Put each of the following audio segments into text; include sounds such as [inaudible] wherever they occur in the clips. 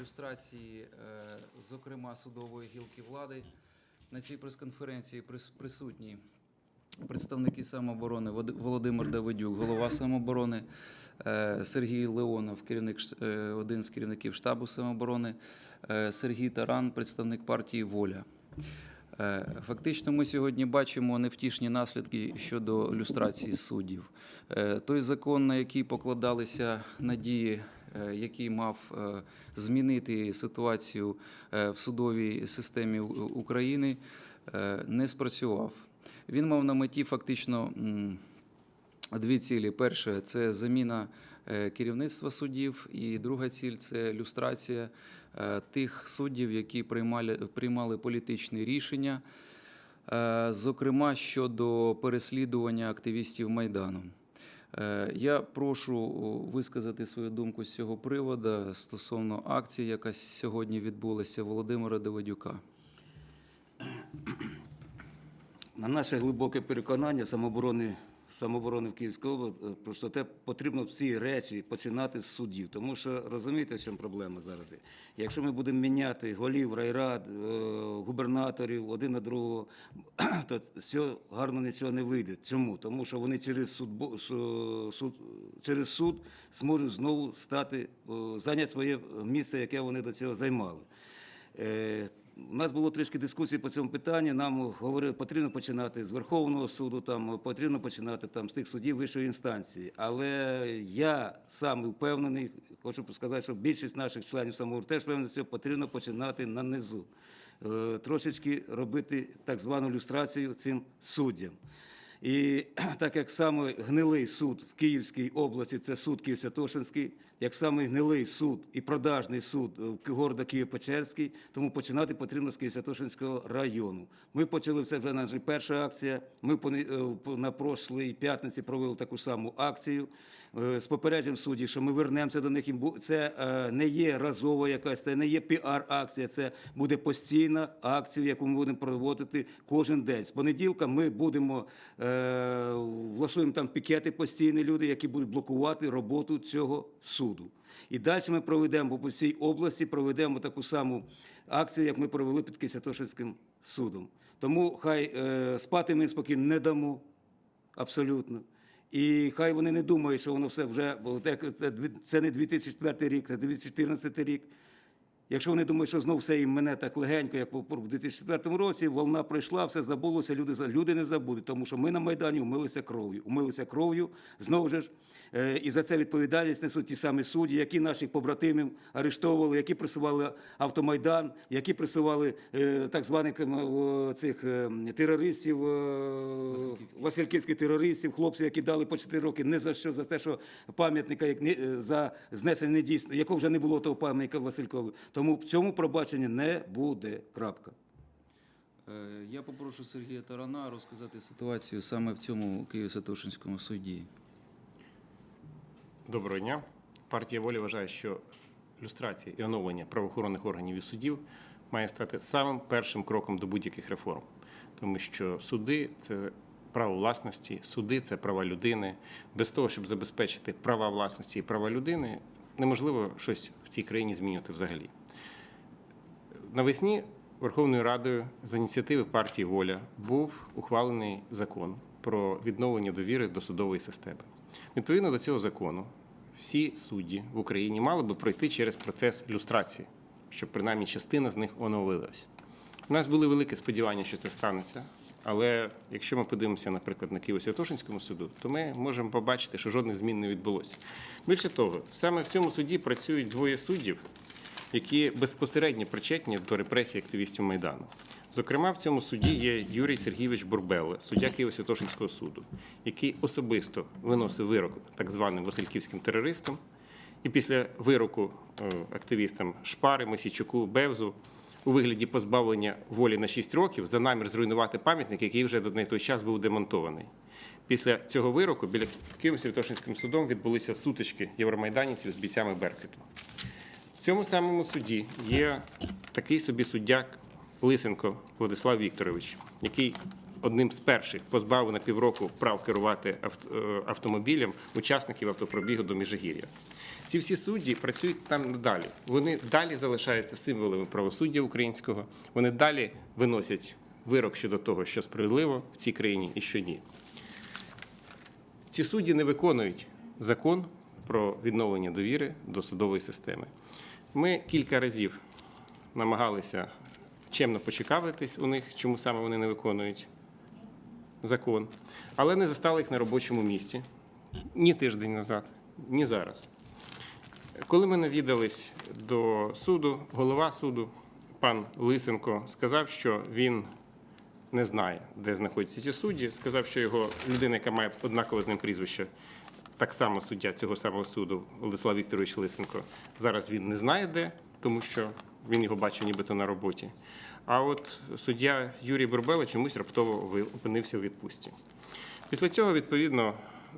люстрації, е, зокрема судової гілки влади. На цій прес-конференції присутні представники самооборони Володимир Давидюк, голова самооборони, е, Сергій Леонов, керівник е, один з керівників штабу самооборони, Сергій Таран, представник партії Воля. Фактично, ми сьогодні бачимо невтішні наслідки щодо люстрації суддів. Той закон, на який покладалися надії, який мав е, змінити ситуацію е, в судовій системі України, е, не спрацював. Він мав на меті фактично дві цілі: перше це заміна е, керівництва суддів, і друга ціль це люстрація е, тих суддів, які приймали, приймали політичні рішення, е, зокрема щодо переслідування активістів Майдану. Е, Я прошу висказати свою думку з цього приводу стосовно акції, яка сьогодні відбулася Володимира Давидюка. На наше глибоке переконання самооборони, самооборони в Київській області, е, про що те потрібно всі речі починати з суддів. Тому що розумієте, в чому проблема зараз? Якщо ми будемо міняти голів райрад, е, губернаторів один на другого, [clears throat] то цього гарно нічого не вийде. Чому? Тому що вони через суд, суд, через суд зможуть знову стати, зайняти своє місце, яке вони до цього займали. У нас було трішки дискусії по цьому питанні. Нам говорили, потрібно починати з Верховного суду, там потрібно починати там з тих судів вищої інстанції. Але я сам впевнений, хочу сказати, що більшість наших членів самого теж впевнені, що потрібно починати на низу. Е, Трошечки робити так звану люстрацію цим суддям. І [clears throat] так як саме гнилий суд в Київській області це суд Київ-Святошинський, як саме гнилий суд і продажний суд е, города Київ-Печерський, тому починати потрібно з Київ-Святошинського району. Ми почали це вже наша перша акція. Ми е, на прошлій п'ятниці провели таку саму акцію з попередженням судді, що ми вернемося до них. Це е, не є разова якась, це не є піар-акція, це буде постійна акція, яку ми будемо проводити кожен день. З понеділка ми будемо е, влаштуємо там пікети постійні люди, які будуть блокувати роботу цього суду. І далі ми проведемо по всій області, проведемо таку саму акцію, як ми провели під Кисятошинським судом. Тому хай е, спати ми спокійно не дамо абсолютно. І хай вони не думають, що воно все вже це не 2004 рік, це 2014 рік. Якщо вони думають, що знов все їм мене так легенько, як у 2004 році, волна пройшла, все забулося, люди, люди не забудуть, тому що ми на Майдані умилися кров'ю. Умилися кров'ю, знову ж, е, і за це відповідальність несуть ті самі судді, які наших побратимів арештовували, які присували автомайдан, які присували е, так званих цих е, терористів, е, васильківських терористів, хлопців, які дали по 4 роки не за що, за те, що пам'ятника як не- за знесення недійсно, якого вже не було того пам'ятника Василькові. Тому в цьому пробачення не буде. Крапка. Е, Я попрошу Сергія Тарана розказати ситуацію саме в цьому Києво-Святошинському суді. Доброго дня. Партія волі вважає, що люстрація і оновлення правоохоронних органів і судів має стати самим першим кроком до будь-яких реформ, тому що суди це право власності, суди це права людини. Без того, щоб забезпечити права власності і права людини, неможливо щось в цій країні змінювати взагалі. Навесні Верховною Радою за ініціативи партії Воля був ухвалений закон про відновлення довіри до судової системи. Відповідно до цього закону, всі судді в Україні мали би пройти через процес люстрації, щоб принаймні частина з них оновилась. У нас були великі сподівання, що це станеться. Але якщо ми подивимося, наприклад, на Києво-Святошинському суду, то ми можемо побачити, що жодних змін не відбулося. Більше того, саме в цьому суді працюють двоє суддів, які безпосередньо причетні до репресій активістів Майдану. Зокрема, в цьому суді є Юрій Сергійович Бурбеле, суддя Києво-Святошинського суду, який особисто виносив вирок так званим Васильківським терористам. І після вироку е, активістам Шпари, Мосійчуку, Бевзу у вигляді позбавлення волі на 6 років за намір зруйнувати пам'ятник, який вже до той час був демонтований. Після цього вироку біля Києво-Святошинським судом відбулися сутички євромайданівців з бійцями Беркету. Цьому самому суді є такий собі суддя Лисенко Владислав Вікторович, який одним з перших позбавив на півроку прав керувати е, автомобілем учасників автопробігу до Міжгір'я. Ці всі судді працюють там надалі. Вони далі залишаються символами правосуддя українського. Вони далі виносять вирок щодо того, що справедливо в цій країні і що ні. Ці судді не виконують закон про відновлення довіри до судової системи. Ми кілька разів намагалися чемно почекавитись у них, чому саме вони не виконують закон, але не застали їх на робочому місці ні тиждень назад, ні зараз. Коли ми навідались до суду, голова суду, пан Лисенко, сказав, що він не знає, де знаходяться ці судді. Сказав, що його людина, яка має однакове з ним прізвище, так само суддя цього самого суду, Владислав Вікторович Лисенко. Зараз він не знає де, тому що він його бачив нібито на роботі. А от суддя Юрій Бурбела чомусь раптово опинився у відпустці. Після цього, відповідно,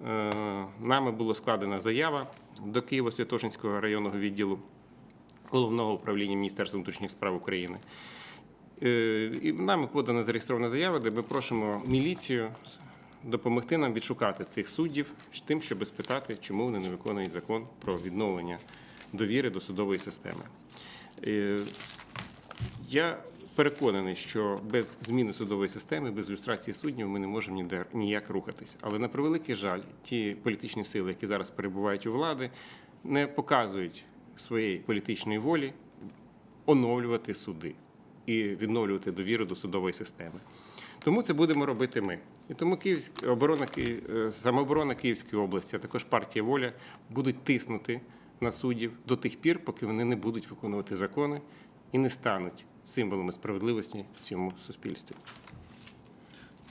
е, нами було складена заява до Києво-Святошинського районного відділу Головного управління Міністерства внутрішніх справ України. Е, І нами подана зареєстрована заява, де ми просимо міліцію допомогти нам відшукати цих суддів тим, щоб спитати, чому вони не виконують закон про відновлення довіри до судової системи. Е, Я переконаний, що без зміни судової системи, без люстрації суддів ми не можемо ніде ніяк рухатись. Але на превеликий жаль, ті політичні сили, які зараз перебувають у влади, не показують своєї політичної волі оновлювати суди і відновлювати довіру до судової системи. Тому це будемо робити ми. І тому Київська оборона Ки- е, самооборона Київської області, а також партія воля будуть тиснути на суддів до тих пір, поки вони не будуть виконувати закони і не стануть символами справедливості в цьому суспільстві.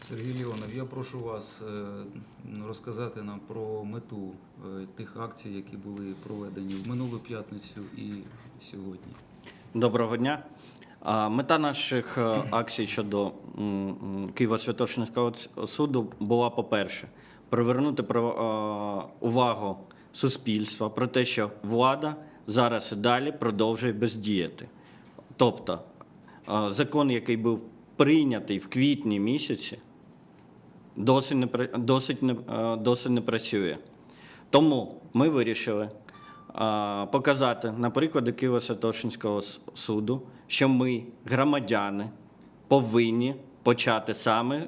Сергій Леонов, я прошу вас е, розказати нам про мету е, тих акцій, які були проведені в минулу п'ятницю і сьогодні. Доброго дня. Мета наших е, акцій щодо м, Києво-Святошинського суду була, по-перше, привернути увагу суспільства про те, що влада зараз і далі продовжує бездіяти. Тобто закон, який був прийнятий в квітні місяці, досить не, досить не, досить не працює. Тому ми вирішили показати на прикладі Києво-Святошинського суду, що ми, громадяни, повинні почати саме,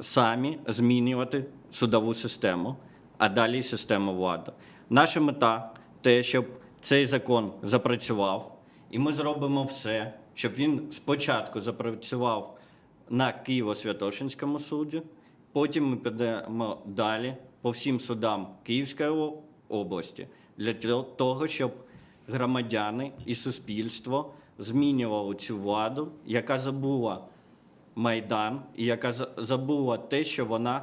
самі змінювати судову систему, а далі систему влади. Наша мета те, щоб цей закон запрацював, і ми зробимо все, щоб він спочатку запрацював на Києво-Святошинському суді, потім ми підемо далі по всім судам Київської області для того, щоб громадяни і суспільство змінювали цю владу, яка забула Майдан і яка забула те, що вона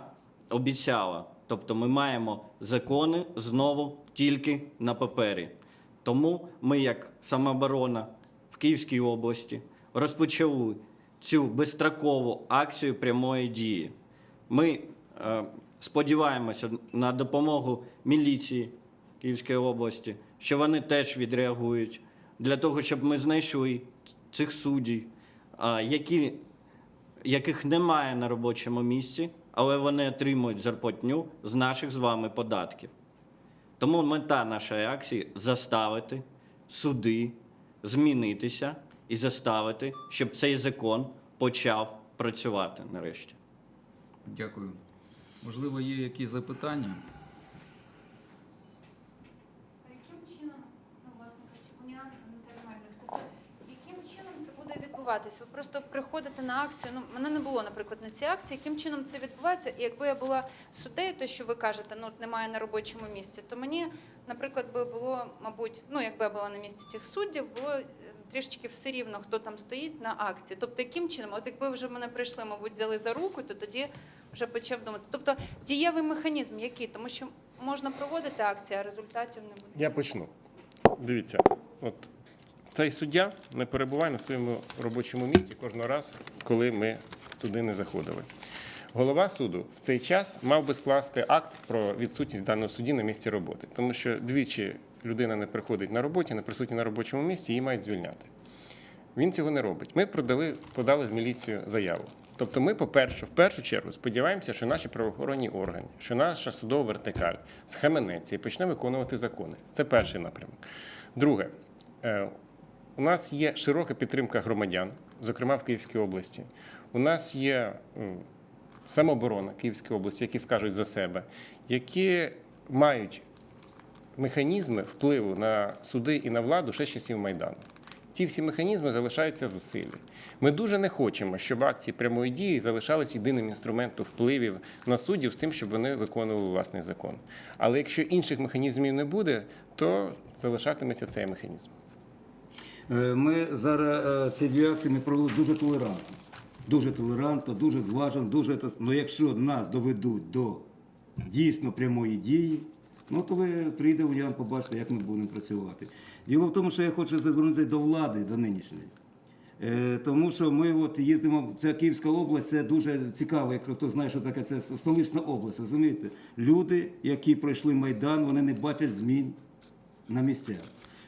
обіцяла. Тобто ми маємо закони знову тільки на папері. Тому ми, як самооборона в Київській області, розпочали цю безстрокову акцію прямої дії. Ми е, сподіваємося на допомогу міліції Київської області, що вони теж відреагують для того, щоб ми знайшли цих суддів, які, яких немає на робочому місці, але вони отримують зарплатню з наших з вами податків. Тому мета нашої акції заставити суди змінитися і заставити, щоб цей закон почав працювати нарешті. Дякую. Можливо, є якісь запитання? А яким чином, ну, власне кажучи, уніан нормальних, тобто яким чином це буде? Ви просто приходите на акцію. Ну, мене не було, наприклад, на цій акції. Яким чином це відбувається? І якби я була суддею, то що ви кажете, ну от немає на робочому місці, то мені, наприклад, би було, мабуть, ну якби я була на місці тих суддів, було е, трішечки все рівно, хто там стоїть на акції. Тобто, яким чином, от якби вже мене прийшли, мабуть, взяли за руку, то тоді вже почав думати. Тобто дієвий механізм який? Тому що можна проводити акції, а результатів не буде. Я почну. Дивіться, от цей суддя не перебуває на своєму робочому місці кожного разу, коли ми туди не заходили. Голова суду в цей час мав би скласти акт про відсутність даного судді на місці роботи, тому що двічі людина не приходить на роботі, не присутня на робочому місці, її мають звільняти. Він цього не робить. Ми продали, подали в міліцію заяву. Тобто, ми, по-перше, в першу чергу сподіваємося, що наші правоохоронні органи, що наша судова вертикаль схаменеться і почне виконувати закони. Це перший напрямок. Друге, е, у нас є широка підтримка громадян, зокрема в Київській області. У нас є самооборона Київської області, які скажуть за себе, які мають механізми впливу на суди і на владу ще з часів Майдану. Ті всі механізми залишаються в силі. Ми дуже не хочемо, щоб акції прямої дії залишались єдиним інструментом впливів на суддів з тим, щоб вони виконували власний закон. Але якщо інших механізмів не буде, то залишатиметься цей механізм. Е, Ми зараз е, ці дві акції ми провели дуже толерантно. Дуже толерантно, дуже зважено, дуже Ну, якщо нас доведуть до дійсно прямої дії, ну то ви прийде Уніан, побачите, як ми будемо працювати. Діло в тому, що я хочу звернутися до влади, до нинішньої. Е, Тому що ми от їздимо, це Київська область, це дуже цікаво, як хто знає, що таке це столична область. Розумієте? Люди, які пройшли Майдан, вони не бачать змін на місцях.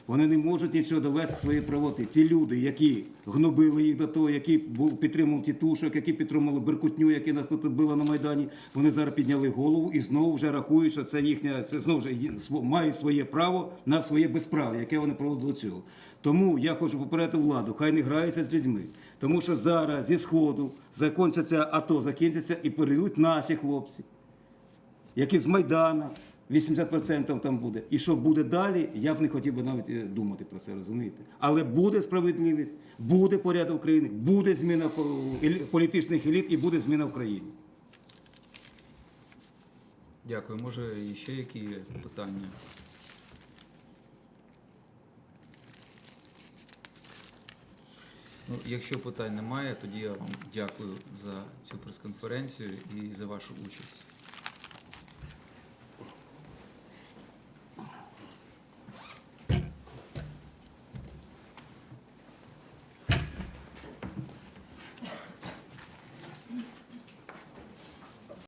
Вони не можуть нічого довести своєї правоти. Ті люди, які гнобили їх до того, які був підтримував тітушок, які підтримували Беркутню, які нас тут били на Майдані, вони зараз підняли голову і знову вже рахують, що це їхня, знову ж мають своє право на своє безправ'я, яке вони проводили до цього. Тому я хочу попередити владу, хай не граються з людьми. Тому що зараз зі сходу закончиться АТО, закінчиться і перейдуть наші хлопці які з Майдана, 80% там буде. І що буде далі, я б не хотів би навіть е, думати про це, розумієте? Але буде справедливість, буде порядок України, буде зміна політичних еліт і буде зміна в країні. Дякую. Може, і ще які питання? Ну, якщо питань немає, тоді я вам дякую за цю прес-конференцію і за вашу участь.